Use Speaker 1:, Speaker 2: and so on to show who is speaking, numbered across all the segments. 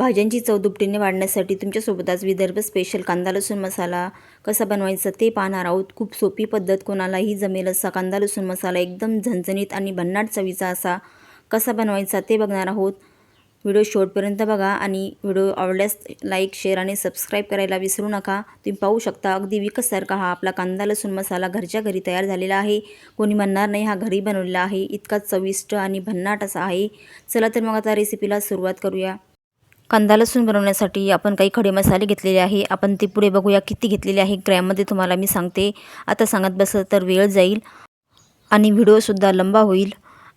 Speaker 1: भाज्यांची चव दुपटीने वाढण्यासाठी तुमच्यासोबत आज विदर्भ स्पेशल कांदा लसूण मसाला कसा बनवायचा ते पाहणार आहोत. खूप सोपी पद्धत कोणालाही जमेल असा कांदा लसूण मसाला एकदम झणझणीत आणि भन्नाट चवीचा असा कसा बनवायचा ते बघणार आहोत. व्हिडिओ शेवटपर्यंत बघा आणि व्हिडिओ आवडल्यास लाईक शेअर आणि सबस्क्राईब करायला विसरू नका. तुम्ही पाहू शकता अगदी विकतसारखा हा आपला कांदा लसूण मसाला घरच्या घरी तयार झालेला आहे. कोणी म्हणणार नाही हा घरी बनवलेला आहे. इतका चविष्ट आणि भन्नाट असा आहे. चला तर मग आता रेसिपीला सुरुवात करूया. कांदा लसूण बनवण्यासाठी आपण काही खडे मसाले घेतलेले आहे. आपण ते पुढे बघूया. किती घेतलेले आहे? ग्रॅममध्ये तुम्हाला मी सांगते. आता सांगत बसलं तर वेळ जाईल आणि व्हिडिओसुद्धा लंबा होईल.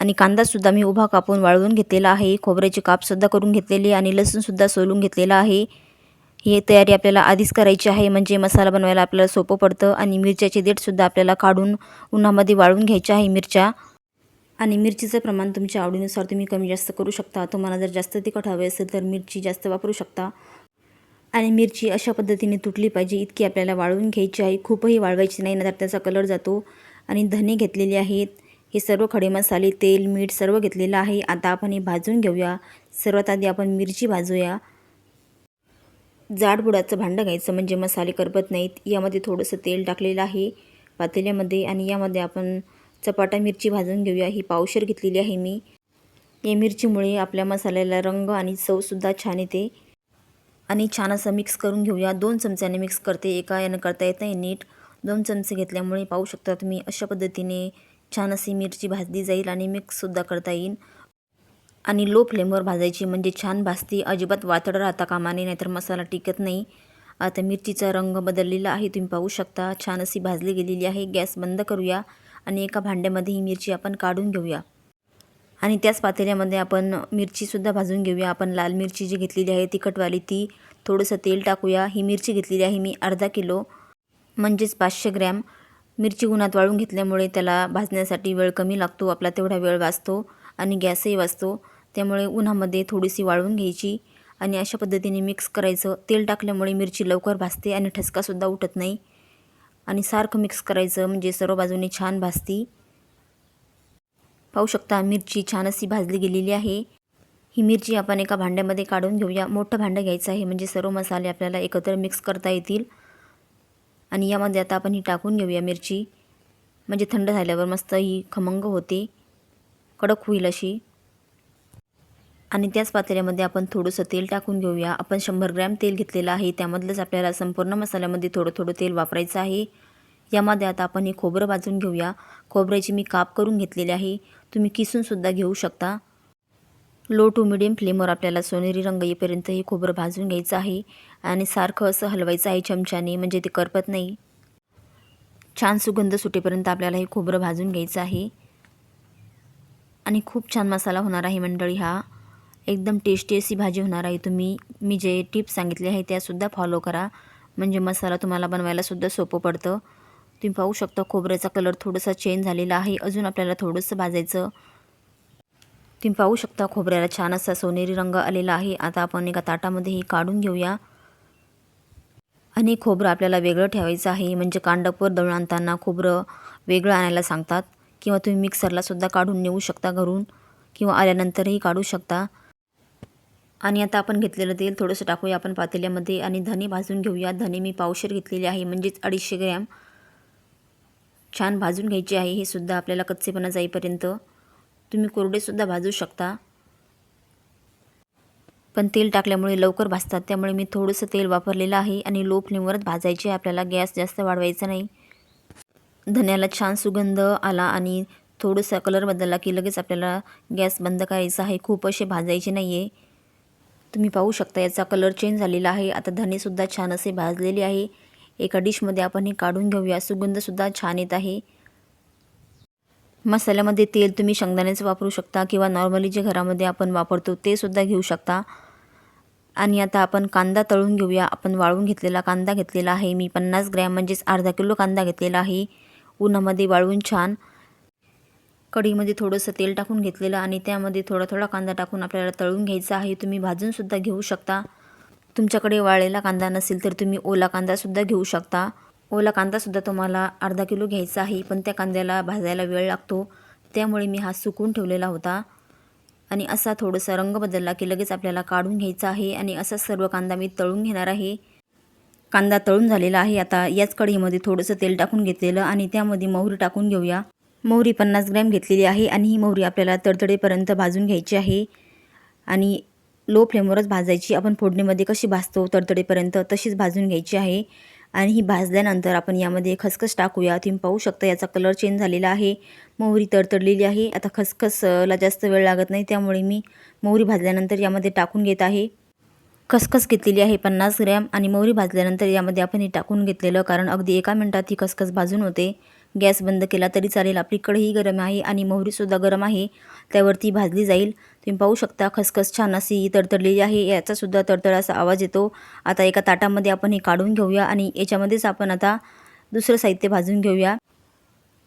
Speaker 1: आणि कांदासुद्धा मी उभा कापून वाळवून घेतलेला आहे. खोबऱ्याची कापसुद्धा करून घेतलेली आणि लसूणसुद्धा सोलून घेतलेला आहे. ही तयारी आपल्याला आधीच करायची आहे. म्हणजे मसाला बनवायला आपल्याला सोपं पडतं आणि मिरच्याचे देठसुद्धा आपल्याला काढून उन्हामध्ये वाळून घ्यायच्या आहे मिरच्या. आणि मिरचीचं प्रमाण तुमच्या आवडीनुसार तुम्ही कमी जास्त करू शकता. तुम्हाला जर जास्त तिखट हवे असेल तर मिरची जास्त वापरू शकता. आणि मिरची अशा पद्धतीने तुटली पाहिजे इतकी आपल्याला वाळवून घ्यायची आहे. खूपही वाळवायची नाही नंतर त्याचा कलर जातो. आणि धने घेतलेले आहेत. हे सर्व खडे मसाले तेल मीठ सर्व घेतलेलं आहे. आता आपण हे भाजून घेऊया. सर्वात आधी आपण मिरची भाजूया. जाड बुडाचं भांडं घ्यायचं म्हणजे मसाले करपत नाहीत. यामध्ये थोडंसं तेल टाकलेलं आहे पातेल्यामध्ये. आणि यामध्ये आपण चपाटा मिरची भाजून घेऊया. ही पावशर घेतलेली आहे मी. या मिरचीमुळे आपल्या मसाल्याला रंग आणि चवसुद्धा छान येते. आणि छान असं मिक्स करून घेऊया. दोन चमच्याने मिक्स करते. एका यानं करता येत नाही. नीट दोन चमचे घेतल्यामुळे पाहू शकता तुम्ही अशा पद्धतीने छान अशी मिरची भाजली जाईल आणि मिक्ससुद्धा करता येईल. आणि लो फ्लेमवर भाजायची म्हणजे छान भाजती. अजिबात वातड राहता कामाने नाहीतर मसाला टिकत नाही. आता मिरचीचा रंग बदललेला आहे. तुम्ही पाहू शकता छान अशी भाजली गेलेली आहे. गॅस बंद करूया. आणि एका भांड्यामध्ये ही मिरची आपण काढून घेऊया. आणि त्याच पातेल्यामध्ये आपण मिरचीसुद्धा भाजून घेऊया. आपण लाल मिरची जी घेतलेली आहे तिखटवाली ती थोडंसं तेल टाकूया. ही मिरची घेतलेली आहे मी अर्धा किलो म्हणजेच पाचशे ग्रॅम. मिरची उन्हात वाळून घेतल्यामुळे त्याला भाजण्यासाठी वेळ कमी लागतो आपला तेवढा वेळ वाचतो आणि गॅसही वाचतो. त्यामुळे उन्हामध्ये थोडीशी वाळवून घ्यायची आणि अशा पद्धतीने मिक्स करायचं. तेल टाकल्यामुळे मिरची लवकर भाजते आणि ठसकासुद्धा उठत नाही. आणि सारखं मिक्स करायचं म्हणजे सर्व बाजूने छान भाजती. पाहू शकता मिरची छान अशी भाजली गेलेली आहे. ही मिरची आपण एका भांड्यामध्ये काढून घेऊया. मोठं भांडं घ्यायचं आहे म्हणजे सर्व मसाले आपल्याला एकत्र मिक्स करता येतील. आणि यामध्ये आता आपण ही टाकून घेऊया मिरची. म्हणजे थंड झाल्यावर मस्त ही खमंग होते. कडक होईल अशी. आणि त्याच पातेल्यामध्ये आपण थोडंसं तेल टाकून घेऊया. आपण शंभर ग्रॅम तेल घेतलेलं आहे. त्यामधलंच आपल्याला संपूर्ण मसाल्यामध्ये थोडं थोडं तेल वापरायचं आहे. यामध्ये आता आपण हे खोबरं भाजून घेऊया. खोबऱ्याची मी काप करून घेतलेली आहे. तुम्ही किसूनसुद्धा घेऊ शकता. लो टू मिडियम फ्लेमवर आपल्याला सोनेरी रंग येईपर्यंत हे खोबरं भाजून घ्यायचं आहे. आणि सारखं असं हलवायचं आहे चमच्याने म्हणजे ते करपत नाही. छान सुगंध सुटेपर्यंत आपल्याला हे खोबरं भाजून घ्यायचं आहे. आणि खूप छान मसाला होणार आहे मंडळी हा. एकदम टेस्टी अशी भाजी होणार आहे. तुम्ही मी जे टिप्स सांगितले आहे त्यासुद्धा फॉलो करा. म्हणजे मसाला तुम्हाला बनवायलासुद्धा सोपं पडतं. तुम्ही पाहू शकता खोबऱ्याचा कलर थोडासा चेंज झालेला आहे. अजून आपल्याला थोडंसं भाजायचं. तुम्ही पाहू शकता खोबऱ्याला छान असा सोनेरी रंग आलेला आहे. आता आपण एका ताटामध्येही काढून घेऊया. आणि खोबरं आपल्याला वेगळं ठेवायचं आहे. म्हणजे कांडपवर दळून आणताना खोबरं वेगळं आणायला सांगतात. किंवा तुम्ही मिक्सरलासुद्धा काढून नेऊ शकता घरून. किंवा आल्यानंतरही काढू शकता. आणि आता आपण घेतलेलं तेल थोडंसं टाकूया आपण पातेल्यामध्ये आणि धने भाजून घेऊया. धने मी पावशर घेतलेले आहे म्हणजेच अडीचशे ग्रॅम. छान भाजून घ्यायचे आहे हे सुद्धा आपल्याला कच्चेपणा जाईपर्यंत. तुम्ही कोरडेसुद्धा भाजू शकता. पण तेल टाकल्यामुळे लवकर भाजतात त्यामुळे मी थोडंसं तेल वापरलेलं आहे आणि लो फ्लेमवरच भाजायचे आपल्याला गॅस जास्त वाढवायचा नाही. धन्याला छान सुगंध आला आणि थोडंसं कलर बदलला की लगेच आपल्याला गॅस बंद करायचा आहे. खूप असे भाजायचे नाही आहे तुम्ही पाहू शकता याचा कलर चेंज झालेला आहे. आता धनेसुद्धा छान असे भाजलेले आहे. एका डिशमध्ये आपण हे काढून घेऊया. सुगंधसुद्धा छान येत आहे. मसाल्यामध्ये तेल तुम्ही शेंगदाण्याचं वापरू शकता किंवा नॉर्मली जे घरामध्ये आपण वापरतो ते सुद्धा घेऊ शकता. आणि आता आपण कांदा तळून घेऊया. आपण वाळून घेतलेला कांदा घेतलेला आहे. मी पन्नास ग्रॅम म्हणजेच अर्धा किलो कांदा घेतलेला आहे. उन्हामध्ये वाळवून छान कढीमध्ये थोडंसं तेल टाकून घेतलेलं आणि त्यामध्ये थोडा थोडा कांदा टाकून आपल्याला तळून घ्यायचा आहे. तुम्ही भाजूनसुद्धा घेऊ शकता. तुमच्याकडे वाळलेला कांदा नसेल तर तुम्ही ओला कांदासुद्धा घेऊ शकता. ओला कांदासुद्धा तुम्हाला अर्धा किलो घ्यायचा आहे पण त्या कांद्याला भाजायला वेळ लागतो. त्यामुळे मी हा सुकून ठेवलेला होता. आणि असा थोडंसं रंग बदलला की लगेच आपल्याला काढून घ्यायचा आहे आणि असा सर्व कांदा मी तळून घेणार आहे. कांदा तळून झालेला आहे. आता याच कढईमध्ये थोडंसं तेल टाकून घेतलेलं आणि त्यामध्ये मोहरी टाकून घेऊया. मोहरी पन्नास ग्रॅम घेतलेली आहे आणि ही मोहरी आपल्याला तडतडेपर्यंत भाजून घ्यायची आहे. आणि लो फ्लेमवरच भाजायची. आपण फोडणीमध्ये कशी भाजतो तडतडेपर्यंत तशीच भाजून घ्यायची आहे. आणि ही भाजल्यानंतर आपण यामध्ये खसखस टाकूया. तुम्ही पाहू शकता याचा कलर चेंज झालेला आहे. मोहरी तडतडलेली आहे. आता खसखसला जास्त वेळ लागत नाही. त्यामुळे मी मोहरी भाजल्यानंतर यामध्ये टाकून घेत आहे. खसखस घेतलेली आहे पन्नास ग्रॅम आणि मोहरी भाजल्यानंतर यामध्ये आपण हे टाकून घेतलेलं कारण अगदी एका मिनटात ही खसखस भाजून होते. गॅस बंद केला तरी चालेल. आपली कढई गरम आहे आणि मोहरीसुद्धा गरम आहे. त्यावरती भाजली जाईल. तुम्ही पाहू शकता खसखस छान अशी तडतडलेली आहे. याचासुद्धा तडतडाचा आवाज येतो. आता एका ताटामध्ये आपण हे काढून घेऊया आणि याच्यामध्येच आपण आता दुसरं साहित्य भाजून घेऊया.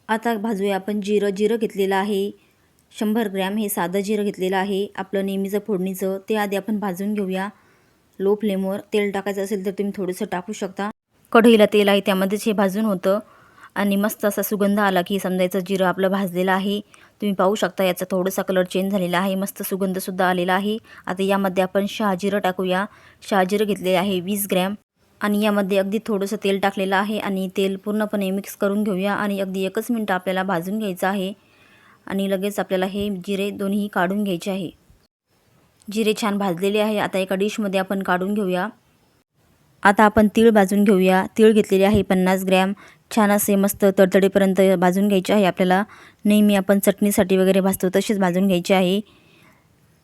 Speaker 1: आता भाजूया आपण जिरं. जिरं घेतलेलं आहे. शंभर ग्रॅम हे साधं जिरं घेतलेलं आहे. आपलं नेहमीचं फोडणीचं. ते आधी आपण भाजून घेऊया. लो फ्लेमवर तेल टाकायचं असेल तर तुम्ही थोडंसं टाकू शकता. कढईला तेल आहे त्यामध्येच हे भाजून होतं. आणि मस्त असा सुगंध आला की समजायचं जिरं आपलं भाजलेलं आहे. तुम्ही पाहू शकता याचा थोडासा कलर चेंज झालेला आहे. मस्त सुगंधसुद्धा आलेला आहे. आता यामध्ये आपण शहाजिरं टाकूया. शहाजिरं घेतलेलं आहे वीस ग्रॅम. आणि यामध्ये अगदी थोडंसं तेल टाकलेलं आहे आणि तेल पूर्णपणे मिक्स करून घेऊया आणि अगदी एकच मिनटं आपल्याला भाजून घ्यायचं आहे. आणि लगेच आपल्याला हे जिरे दोन्ही काढून घ्यायचे आहे. जिरे छान भाजलेले आहे. आता एका डिशमध्ये आपण काढून घेऊया. आता आपण तीळ भाजून घेऊया. तीळ घेतलेले आहे पन्नास ग्रॅम. छान असे मस्त तडतडेपर्यंत भाजून घ्यायचे आहे. आपल्याला नेहमी आपण चटणीसाठी वगैरे भाजतो तसेच भाजून घ्यायचे आहे.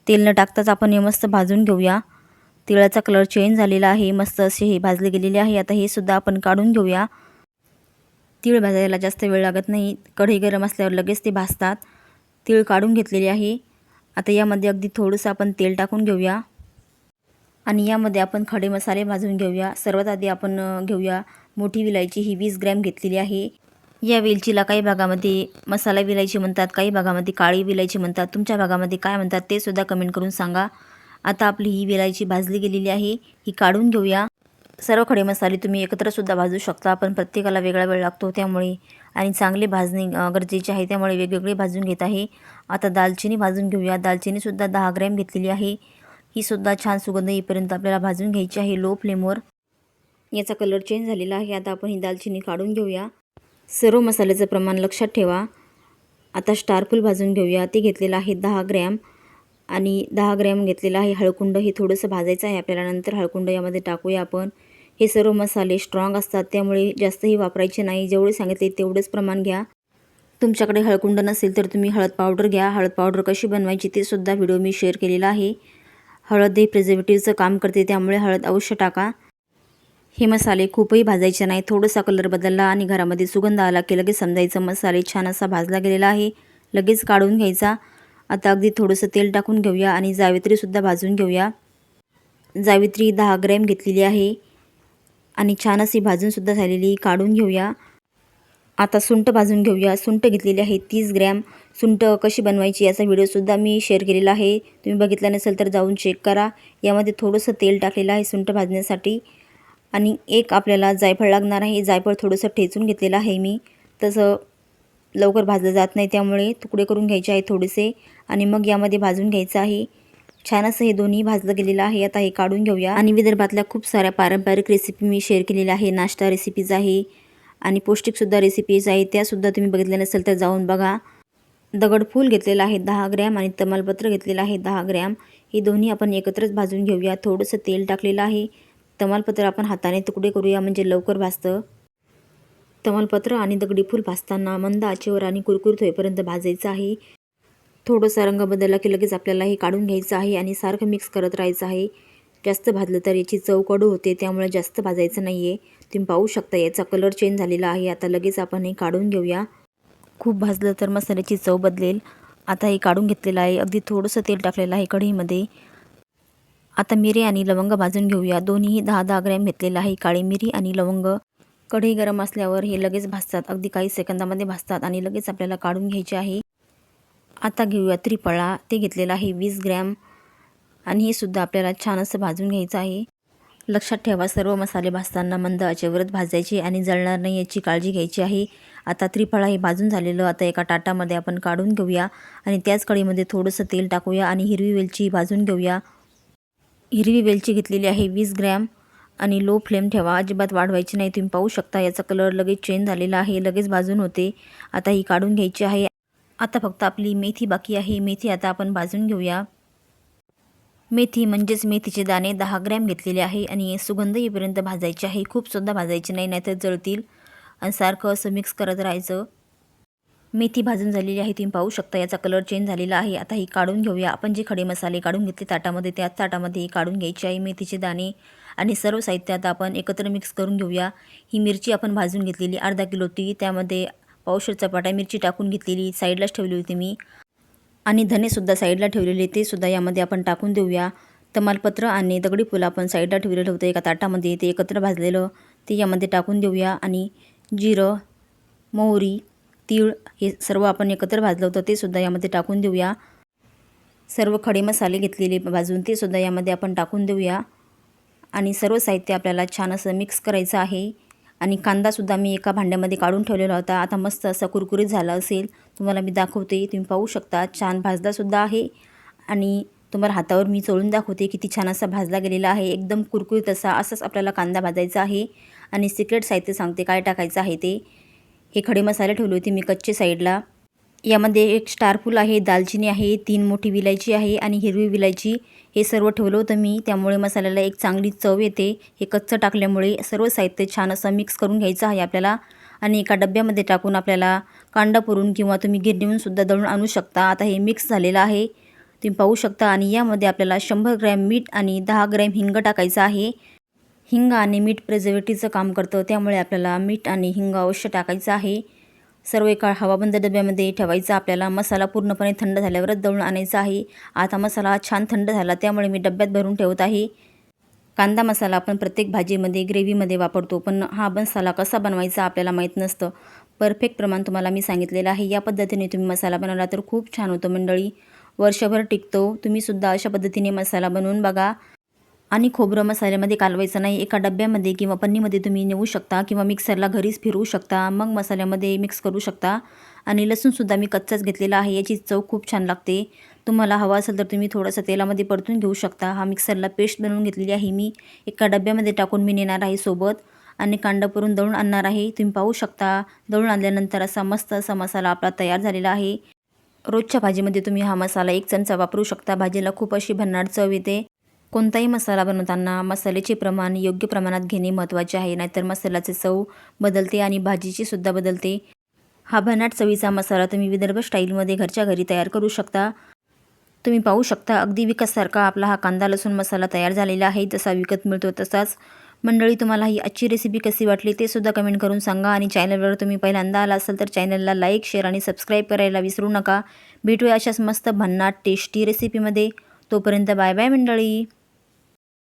Speaker 1: तेल न टाकताच आपण हे मस्त भाजून घेऊया. तिळाचा कलर चेंज झालेला आहे. मस्त असे हे भाजले गेलेले आहे. आता हे सुद्धा आपण काढून घेऊया. तीळ भाजायला जास्त वेळ लागत नाही. कढई गरम असल्यावर लगेच ते भाजतात. तीळ काढून घेतलेले आहे. आता यामध्ये अगदी थोडंसं आपण तेल टाकून घेऊया. आणि यामध्ये आपण खडे मसाले भाजून घेऊया. सर्वात आधी आपण घेऊया मोठी विलायची. ही वीस ग्रॅम घेतलेली आहे. या वेलचीला काही भागामध्ये मसाला विलायची म्हणतात काही भागामध्ये काळी विलायची म्हणतात. तुमच्या भागामध्ये काय म्हणतात ते सुद्धा कमेंट करून सांगा. आता आपली ही विलायची भाजली गेलेली आहे. ही काढून घेऊया. सर्व खडे मसाले तुम्ही एकत्रसुद्धा भाजू शकता पण प्रत्येकाला वेगळा वेळ लागतो त्यामुळे. आणि चांगले भाजणे गरजेचे आहे त्यामुळे वेगवेगळे भाजून घेत आहे. आता दालचिनी भाजून घेऊया. दालचिनीसुद्धा दहा ग्रॅम घेतलेली आहे. ही सुद्धा छान सुगंध येईपर्यंत आपल्याला भाजून घ्यायची आहे. लो फ्लेमवर याचा कलर चेंज झालेला आहे. आता आपण ही दालचिनी काढून घेऊया. सर्व मसाल्याचं प्रमाण लक्षात ठेवा. आता स्टारफूल भाजून घेऊया. ते घेतलेलं आहे दहा ग्रॅम आणि दहा ग्रॅम घेतलेलं आहे हळकुंड. हे थोडंसं भाजायचं आहे. आपल्याला नंतर हळकुंड यामध्ये टाकूया आपण. हे सर्व मसाले स्ट्रॉंग असतात. त्यामुळे जास्तही वापरायचे नाही. जेवढे सांगितले तेवढंच प्रमाण घ्या. तुमच्याकडे हळकुंड नसेल तर तुम्ही हळद पावडर घ्या. हळद पावडर कशी बनवायची ते सुद्धा व्हिडिओ मी शेअर केलेला आहे. हळद हे प्रिझर्वेटिव्हचं काम करते त्यामुळे हळद अवश्य टाका. हे मसाले खूपही भाजायचे नाही थोडासा कलर बदलला आणि घरामध्ये सुगंध आला की लगेच समजायचं. मसाले छान असा भाजला गेलेला आहे. लगेच काढून घ्यायचा. आता अगदी थोडंसं तेल टाकून घेऊया आणि जावित्रीसुद्धा भाजून घेऊया. जावित्री दहा ग्रॅम घेतलेली आहे. आणि छान अशी भाजूनसुद्धा झालेली. काढून घेऊया. आता सुंठ भाजून घेऊया. सुंठ घेतलेली आहे तीस ग्रॅम. सुंठ कशी बनवायची याचा व्हिडिओसुद्धा मी शेअर केलेला आहे. तुम्ही बघितला नसेल तर जाऊन चेक करा. यामध्ये थोडंसं तेल टाकलेलं आहे सुंठ भाजण्यासाठी. आणि एक आपल्याला जायफळ लागणार आहे. जायफळ थोडंसं ठेचून घेतलेलं आहे मी. तसं लवकर भाजलं जात नाही त्यामुळे तुकडे करून घ्यायचे आहे थोडेसे. आणि मग यामध्ये भाजून घ्यायचं आहे. छान असं हे दोन्ही भाजलं गेलेलं आहे. आता हे काढून घेऊया. आणि विदर्भातल्या खूप साऱ्या पारंपरिक रेसिपी मी शेअर केलेल्या आहे. नाश्ता रेसिपीज आहे. आणि पौष्टिकसुद्धा रेसिपीज आहे त्यासुद्धा तुम्ही बघितल्या नसेल तर जाऊन बघा. दगडफूल घेतलेलं आहे दहा ग्रॅम आणि तमालपत्र घेतलेलं आहे दहा ग्रॅम. हे दोन्ही आपण एकत्रच भाजून घेऊया. थोडंसं तेल टाकलेलं आहे. तमालपत्र आपण हाताने तुकडे करूया म्हणजे लवकर भाजतं. तमालपत्र आणि दगडी फूल भाजताना मंद आचेवर आणि कुरकुरीत होईपर्यंत भाजायचं आहे. थोडंसा रंग बदलला की लगेच आपल्याला हे काढून घ्यायचं आहे आणि सारखं मिक्स करत राहायचं आहे. जास्त भाजलं तर याची चव कडू होते त्यामुळे जास्त भाजायचं नाही आहे तुम्ही पाहू शकता याचा कलर चेंज झालेला आहे. आता लगेच आपण हे काढून घेऊया. खूप भाजलं तर मसाल्याची चव बदलेल. आता हे काढून घेतलेलं आहे. अगदी थोडंसं तेल टाकलेलं आहे कढईमध्ये. आता मिरी आणि लवंग भाजून घेऊया. दोन्हीही दहा दहा ग्रॅम घेतलेलं आहे. काळी मिरी आणि लवंग. कढई गरम असल्यावर हे लगेच भाजतात. अगदी काही सेकंदामध्ये भाजतात आणि लगेच आपल्याला काढून घ्यायचे आहे. आता घेऊया त्रिफळा. ते घेतलेलं आहे वीस ग्रॅम. आणि हे सुद्धा आपल्याला छान असं भाजून घ्यायचं आहे. लक्षात ठेवा सर्व मसाले भाजताना मंद आचेवरच भाजायचे आणि जळणार नाही याची काळजी घ्यायची आहे. आता त्रिफळा हे भाजून झालेलं आता एका ताटामध्ये आपण काढून घेऊया आणि त्याच कळीमध्ये थोडंसं तेल टाकूया आणि हिरवी वेलची भाजून घेऊया. हिरवी वेलची घेतलेली आहे वीस ग्रॅम आणि लो फ्लेम ठेवा अजिबात वाढवायची नाही तुम्ही पाहू शकता याचा कलर लगेच चेंज झालेला आहे लगेच भाजून होते. आता ही काढून घ्यायची आहे. आता फक्त आपली मेथी बाकी आहे मेथी आता आपण भाजून घेऊया. मेथी म्हणजेच मेथीचे दाणे दहा ग्रॅम घेतलेले आहे आणि सुगंध येईपर्यंत भाजायचे आहे. खूपसुद्धा भाजायचे नाही नाहीतर जळतील. आणि सारखं असं मिक्स करत राहायचं. मेथी भाजून झालेली आहे तुम्ही पाहू शकता याचा कलर चेंज झालेला आहे. आता ही काढून घेऊया. आपण जे खडे मसाले काढून घेतले ताटामध्ये त्याच ताटामध्ये ही काढून घ्यायची आहे मेथीचे दाणे. आणि सर्व साहित्य आता आपण एकत्र मिक्स करून घेऊया. ही मिरची आपण भाजून घेतलेली अर्धा किलो होती त्यामध्ये पावशर चपाटा मिरची टाकून घेतलेली. साईडलाच ठेवली होती मी. आणि धनेसुद्धा साईडला ठेवलेले ते सुद्धा यामध्ये आपण टाकून देऊया. तमालपत्र आणि दगडी फुलं आपण साईडला ठेवलेलं होतं एका ताटामध्ये. ते एकत्र भाजलेलं ते यामध्ये टाकून देऊया. आणि जिरं मोहरी तीळ हे सर्व आपण एकत्र भाजलं होतं. ते सुद्धा यामध्ये टाकून देऊया. सर्व खडे मसाले घेतलेले भाजून ते सुद्धा यामध्ये आपण टाकून देऊया. आणि सर्व साहित्य आपल्याला छान असं मिक्स करायचं आहे. आणि कांदासुद्धा मी एका भांड्यामध्ये काढून ठेवलेला होता. आता मस्त असा कुरकुरीत झाला असेल तुम्हाला मी दाखवते. तुम्ही पाहू शकता छान भाजलासुद्धा आहे. आणि तुम्हाला हातावर मी चोळून दाखवते किती छान असा भाजला गेलेला आहे. एकदम कुरकुरीत असा असाच आपल्याला कांदा भाजायचा आहे. आणि सिक्रेट साहित्य सांगते काय टाकायचं आहे ते. हे खडे मसाले ठेवले होते मी कच्चे साईडला. यामध्ये एक स्टारफूल आहे दालचिनी आहे तीन मोठी विलायची आहे आणि हिरवी विलायची. हे सर्व ठेवलं होतं मी. त्यामुळे मसाल्याला एक चांगली चव येते. हे कच्चं टाकल्यामुळे सर्व साहित्य छान असं मिक्स करून घ्यायचं आहे आपल्याला. आणि एका डब्यामध्ये टाकून आपल्याला कांदा पुरून किंवा तुम्ही गिरणीहूनसुद्धा दळून आणू शकता. आता हे मिक्स झालेलं आहे. तुम्ही पाहू शकता आणि यामध्ये आपल्याला शंभर ग्रॅम मीठ आणि दहा ग्रॅम हिंग टाकायचं आहे. हिंग आणि मीठ प्रिझर्वेटिव्हचं काम करतं. त्यामुळे आपल्याला मीठ आणि हिंग अवश्य टाकायचं आहे. सर्व एका हवाबंद डब्यामध्ये ठेवायचा. आपल्याला मसाला पूर्णपणे थंड झाल्यावरच दळून आणायचा आहे. आता मसाला छान थंड झाला त्यामुळे मी डब्यात भरून ठेवत आहे. कांदा मसाला आपण प्रत्येक भाजीमध्ये ग्रेव्हीमध्ये वापरतो पण हा मसाला कसा बनवायचा आपल्याला माहीत नसतं. परफेक्ट प्रमाण तुम्हाला मी सांगितलेलं आहे. या पद्धतीने तुम्ही मसाला बनवला तर खूप छान होतो मंडळी. वर्षभर टिकतो. तुम्हीसुद्धा अशा पद्धतीने मसाला बनवून बघा. आणि खोबरं मसाल्यामध्ये कालवायचं नाही. एका डब्यामध्ये किंवा पन्नीमध्ये तुम्ही नेऊ शकता किंवा मिक्सरला घरीच फिरवू शकता. मग मसाल्यामध्ये मिक्स करू शकता. आणि लसूणसुद्धा मी कच्चाच घेतलेला आहे. याची चव खूप छान लागते. तुम्हाला हवा असेल तर तुम्ही थोडंसं तेलामध्ये परतून घेऊ शकता. हा मिक्सरला पेस्ट बनवून घेतलेली आहे मी. एका डब्यामध्ये टाकून मी नेणार आहे सोबत. आणि कांदा करून दळून आणणार आहे. तुम्ही पाहू शकता. दळून आणल्यानंतर असा मस्त असा मसाला आपला तयार झालेला आहे. रोजच्या भाजीमध्ये तुम्ही हा मसाला एक चमचा वापरू शकता. भाजीला खूप अशी भन्नाट चव येते. कोणताही मसाला बनवताना मसाल्याचे प्रमाण योग्य प्रमाणात घेणे महत्त्वाचे आहे नाहीतर मसाल्याचे चव बदलते आणि भाजीची सुद्धा बदलते. हा भन्नाट चवीचा मसाला तुम्ही विदर्भ स्टाईलमध्ये घरच्या घरी तयार करू शकता. तुम्ही पाहू शकता अगदी विकतसारखा आपला हा कांदा लसूण मसाला तयार झालेला आहे. जसा विकत मिळतो तसाच. मंडळी तुम्हाला ही आजची रेसिपी कशी वाटली ते सुद्धा कमेंट करून सांगा आणि चॅनलवर तुम्ही पहिल्यांदा आला असाल तर चॅनलला लाईक शेअर आणि सबस्क्राईब करायला विसरू नका. भेटूया अशाच मस्त भन्नाट टेस्टी रेसिपीमध्ये तोपर्यंत बाय बाय मंडळी.